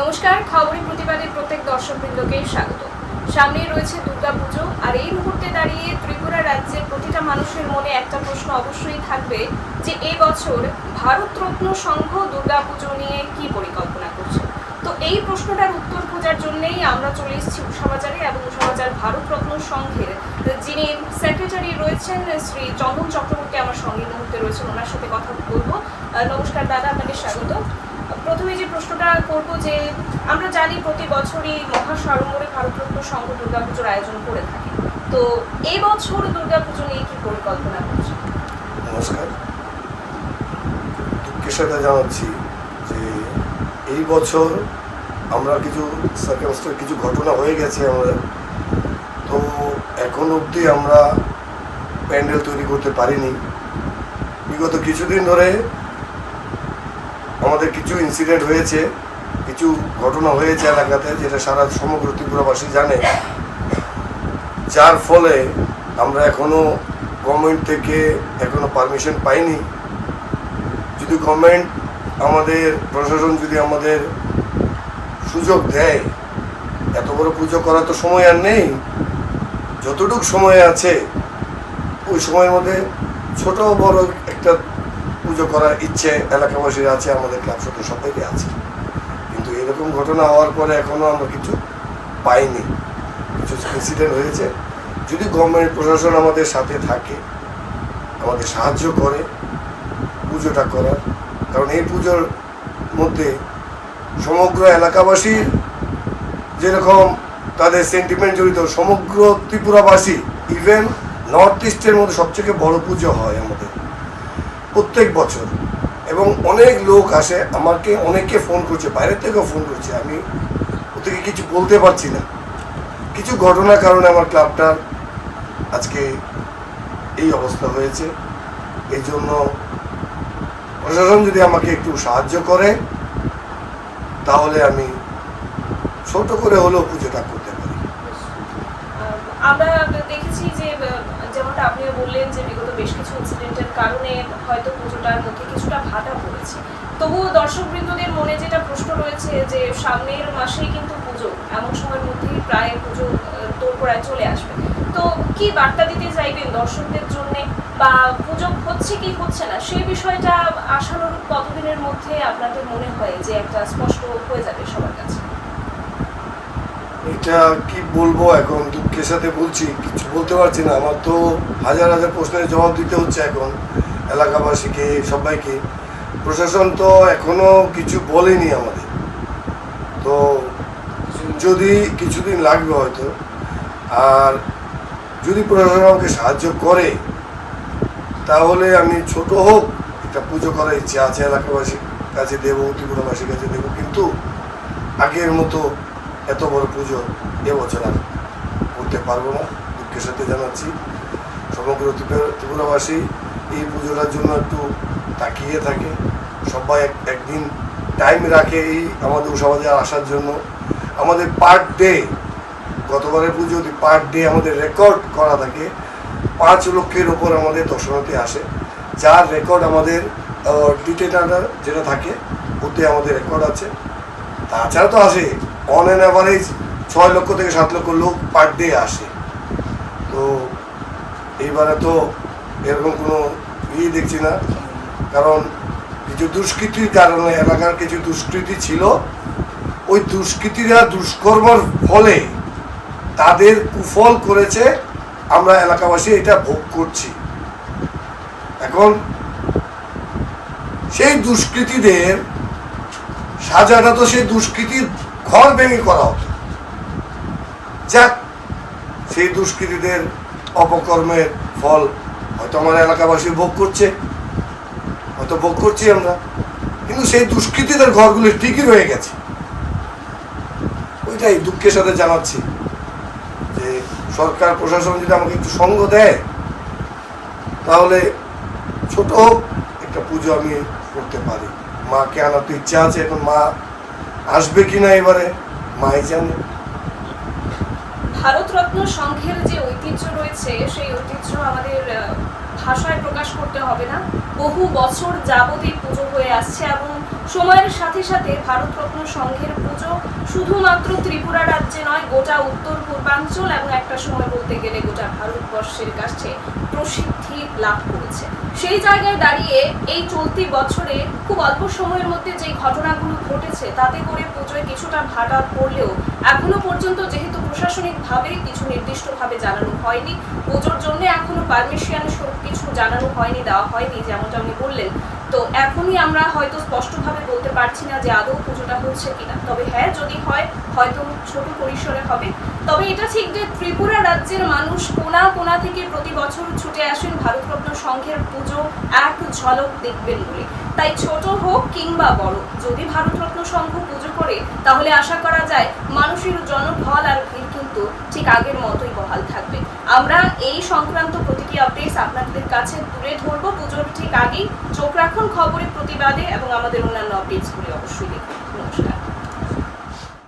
নমস্কার, খবরের প্রতিবাদে প্রত্যেক দর্শকবৃন্দকে স্বাগত। সামনেই রয়েছে দুর্গাপুজো, আর এই মুহূর্তে দাঁড়িয়ে ত্রিপুরা রাজ্যের প্রতিটা মানুষের মনে একটা প্রশ্ন অবশ্যই থাকবে যে এই বছর ভারতরত্ন সংঘ দুর্গাপুজো নিয়ে কি পরিকল্পনা করছে? তো এই প্রশ্নটার উত্তর খোঁজার জন্যেই আমরা চলে এসেছি উষাবাজারে এবং উষাবাজার ভারতরত্ন সংঘের যিনি সেক্রেটারি রয়েছেন শ্রী চন্দন চক্রবর্তী আমার সঙ্গে মুহূর্তে রয়েছেন, ওনার সাথে কথা বলব। নমস্কার দাদা, আপনাকে স্বাগত। প্রথমে যে প্রশ্নটা করব যে, আমরা জানি প্রতি বছরই মহা সাড়ম্বরে ভারতরত্ন সংঘ দুর্গাপুজোর আয়োজন করে থাকে। তো এই বছর দুর্গাপুজো নিয়ে কি পরিকল্পনা করছে নমস্কার। দুঃখের জানাচ্ছি যে, এই বছর আমরা কিছু সার্কামস্টার কিছু ঘটনা হয়ে গেছে আমাদের। তো এখন অবধি আমরা প্যান্ডেল তৈরি করতে পারিনি। বিগত কিছুদিন ধরে আমাদের কিছু ইনসিডেন্ট হয়েছে, কিছু ঘটনা হয়েছে এলাকাতে যেটা সারা সমগ্র ত্রিপুরাবাসী জানে। যার ফলে আমরা এখনও গভর্নমেন্ট থেকে এখনও পারমিশন পাইনি। যদি গভর্নমেন্ট আমাদের, প্রশাসন যদি আমাদের সুযোগ দেয়, এত বড় পুজো করার তো সময় আর নেই। যতটুকু সময় আছে, ওই সময়ের মধ্যে ছোট বড় একটা পুজো করার ইচ্ছে এলাকাবাসীর আছে, আমাদের ক্লাব সদস্য সবাইকে আছে। কিন্তু এরকম ঘটনা হওয়ার পরে এখনও আমরা কিছু পাইনি। কিছু ইনসিডেন্ট হয়েছে। যদি গভর্নমেন্ট প্রশাসন আমাদের সাথে থাকে, আমাদের সাহায্য করে, পুজোটা করার। কারণ এই পুজোর মধ্যে সমগ্র এলাকাবাসীর যেরকম তাদের সেন্টিমেন্ট জড়িত, সমগ্র ত্রিপুরাবাসী ইভেন নর্থ ইস্টের মধ্যে সবথেকে বড় পুজো হয় আমাদের। প্রত্যেক বছর। এবং অনেক লোক আসে, আমাকে অনেকে ফোন করছে বাইরে থেকেও ফোন করছে। আমি ওদেরকে কিছু বলতে পারছি না। কিছু ঘটনার কারণে আমার ক্লাবটার আজকে এই অবস্থা হয়েছে। এই জন্য প্রশাসন যদি আমাকে একটু সাহায্য করে, তাহলে আমি ছোট করে হলেও পুজোটা করতে পারি। আমরা দেখেছি যে যেমনটা আপনিও বললেন যে বিগত বেশ কিছু ইনসিডেন্টের কারণে হয়তো পুজোটার মধ্যে কিছুটা ভাটা পড়েছে। তবুও দর্শকবৃন্দদের মনে যেটা প্রশ্ন রয়েছে যে সামনের মাসেই কিন্তু পুজো, এমন সময়ের মধ্যেই প্রায় পুজো তোর প্রায় চলে আসবে। তো কি বার্তা দিতে চাইবেন দর্শকদের জন্য? বা পুজো হচ্ছে কি হচ্ছে না? সেই বিষয়টা আশানুরূপ কতদিনের মধ্যে আপনাদের মনে হয় যে একটা স্পষ্ট হয়ে যাবে সবার কাছে? এটা কি বলব এখন? দুঃখের সাথে বলছি, কিছু বলতে পারছি না। আমার তো হাজার হাজার প্রশ্নের জবাব দিতে হচ্ছে এখন এলাকাবাসীকে, সবাইকে। প্রশাসন তো এখনও কিছু বলেনি আমাদের। তো যদি কিছুদিন লাগবে হয়তো, আর যদি প্রশাসন আমাকে সাহায্য করে, তাহলে আমি ছোট হোক, একটা পুজো করার ইচ্ছে আছে এলাকাবাসীর কাছে দেবো, ত্রিপুরাবাসীর কাছে দেবো। কিন্তু আগের মতো এত বড় পুজো এবছর আর করতে পারব না। দুঃখের সাথে জানাচ্ছি। সমগ্র ত্রিপুরা- ত্রিপুরাবাসী এই পুজোটার জন্য একটু তাকিয়ে থাকে। সবাই এক- একদিন টাইম রাখে এই আমাদের সমাজে আসার জন্য। আমাদের পার ডে গতবারের পুজো পার ডে আমাদের রেকর্ড করা থাকে, পাঁচ লক্ষের ওপর আমাদের দর্শনার্থী আসে। যার রেকর্ড আমাদের ডিটেনার যেটা থাকে, ওতে আমাদের রেকর্ড আছে। তাছাড়া তো আসে অন অ্যান অ্যাভারেজ ছয় লক্ষ থেকে সাত লক্ষ লোক পার ডে আসে। তো এইবারে তো এরকম কোনো ইয়ে দেখছি না, কারণ কিছু দুষ্কৃতির কারণে এলাকার কিছু দুষ্কৃতি ছিল। ওই দুষ্কৃতীরা দুষ্কর্মর ফলে তাদের কুফল করেছে, আমরা এলাকাবাসী এটা ভোগ করছি। এখন সেই দুষ্কৃতীদের সাজাটা তো সেই দুষ্কৃতির ঘর ভেঙে করা হতো। যাক, সেই দুষ্কৃতীদের অপকর্মের ফল হয়তো আমার এলাকাবাসী ভোগ করছে। হয়তো ভোগ করছি আমরা। কিন্তু সেই দুষ্কৃতীদের ঘরগুলি ঠিকই রয়ে গেছে। ওইটাই দুঃখের সাথে জানাচ্ছি যে সরকার, প্রশাসন যদি আমাকে একটু সঙ্গ দেয়, তাহলে ছোট হোক একটা পুজো আমি করতে পারি। মাকে আনার তো ইচ্ছা আছে, এখন মা আসবে কিনা এবারে, মাই জানে। ভারতরত্ন সংঘের যে ঐতিহ্য রয়েছে, সেই ঐতিহ্য আমাদের ভাষায় প্রকাশ করতে হবে না। বহু বছর যাবত এই পুজো হয়ে আসছে এবং সময়ের সাথে সাথে ভারতরত্ন সংঘের পুজো শুধুমাত্র ত্রিপুরা রাজ্যে নয়, গোটা উত্তর পূর্বাঞ্চল এবং একটা সময় বলতে গেলে গোটা ভারতবর্ষের কাছে প্রসিদ্ধি লাভ করেছে। সেই জায়গায় দাঁড়িয়ে এই চলতি বছরে খুব অল্প সময়ের মধ্যে যে ঘটনাগুলো ঘটেছে, তাতে করে পুজোয় কিছুটা ভাটা পড়লেও এখনও পর্যন্ত যেহেতু প্রশাসনিকভাবে কিছু নির্দিষ্টভাবে জানানো হয়নি, পুজোর জন্য এখনও পারমিশন কিছু জানানো হয়নি, দেওয়া হয়নি, যেমনটা উনি বললেন। তো এখনই আমরা হয়তো স্পষ্টভাবে পারছি না যে আদৌ পুজোটা হচ্ছে কিনা। তবে হ্যাঁ যদি হয়, হয়তো ছোট পরিসরে হবে। তবে এটা ঠিক যে ত্রিপুরা রাজ্যের মানুষ কোনা কোনা থেকে প্রতি বছর ছুটে আসেন ভারতরত্ন সংঘের পুজো, এক ঝলক দেখবেন বলে। তাই ছোট হোক কিংবা বড়, যদি ভারতরত্ন সংঘ পুজো করে, তাহলে আশা করা যায় মানুষের জনঢল আর ভিড় কিন্তু ঠিক আগের মতোই বহাল থাকবে। আমরা এই সংক্রান্ত প্রতিটি আপডেটস আপনাদের কাছে তুলে ধরবো। পুজোর ঠিক আগেই চোখ রাখুন খবরের প্রতিবাদে এবং আমাদের অন্যান্য আপডেটসগুলি অবশ্যই দেখুন।